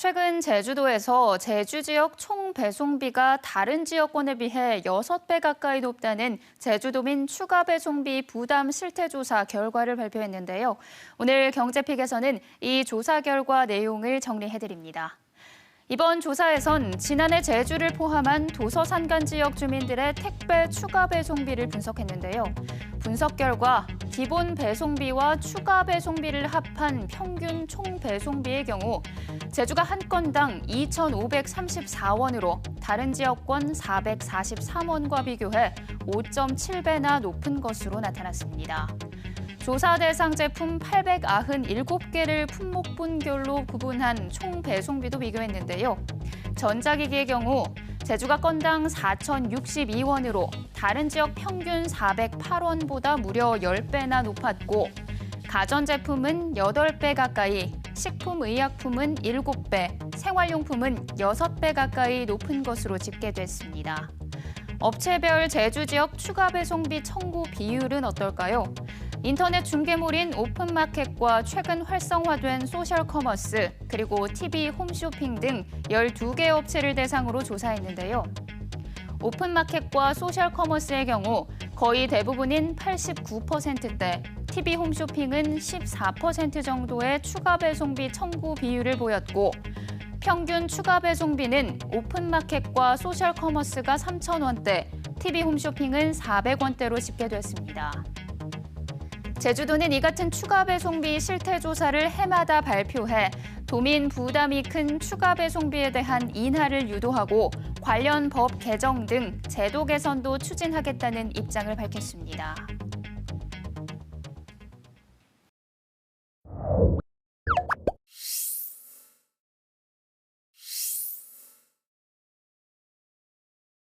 최근 제주도에서 제주 지역 총 배송비가 다른 지역권에 비해 6배 가까이 높다는 제주도민 추가 배송비 부담 실태 조사 결과를 발표했는데요. 오늘 경제픽에서는 이 조사 결과 내용을 정리해 드립니다. 이번 조사에선 지난해 제주를 포함한 도서 산간 지역 주민들의 택배 추가 배송비를 분석했는데요. 분석 결과 기본 배송비와 추가 배송비를 합한 평균 총 배송비의 경우 제주가 한 건당 2,534원으로 다른 지역권 443원과 비교해 5.7배나 높은 것으로 나타났습니다. 조사 대상 제품 897개를 품목분별로 구분한 총 배송비도 비교했는데요. 전자기기의 경우 제주가 건당 4,062원으로 다른 지역 평균 408원보다 무려 10배나 높았고 가전제품은 8배 가까이, 식품의약품은 7배, 생활용품은 6배 가까이 높은 것으로 집계됐습니다. 업체별 제주 지역 추가 배송비 청구 비율은 어떨까요? 인터넷 중개몰인 오픈마켓과 최근 활성화된 소셜커머스, 그리고 TV 홈쇼핑 등 12개 업체를 대상으로 조사했는데요. 오픈마켓과 소셜커머스의 경우 거의 대부분인 89%대, TV 홈쇼핑은 14% 정도의 추가 배송비 청구 비율을 보였고 평균 추가 배송비는 오픈마켓과 소셜커머스가 3,000원대, TV 홈쇼핑은 400원대로 집계됐습니다. 제주도는 이 같은 추가 배송비 실태 조사를 해마다 발표해 도민 부담이 큰 추가 배송비에 대한 인하를 유도하고 관련 법 개정 등 제도 개선도 추진하겠다는 입장을 밝혔습니다.